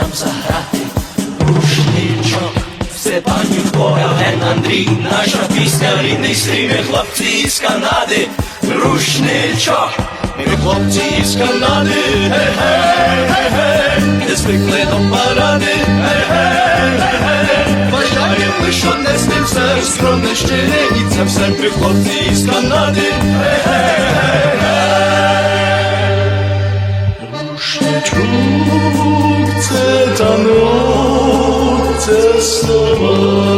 нам заграти. Рушничок, Степанівко, Евген Андрій, наша пісня, рідний стрімі, хлопці із Канади, рушничок, ми хлопці із Канади, гей, гей, гей, гей, не звикли до паради, гей, гей, гей, гей, бажаємо лиш з ним все скромне щирі, і це все три хлопці із Канади, гей, гей, гей. Рушничок, це танок, це слова.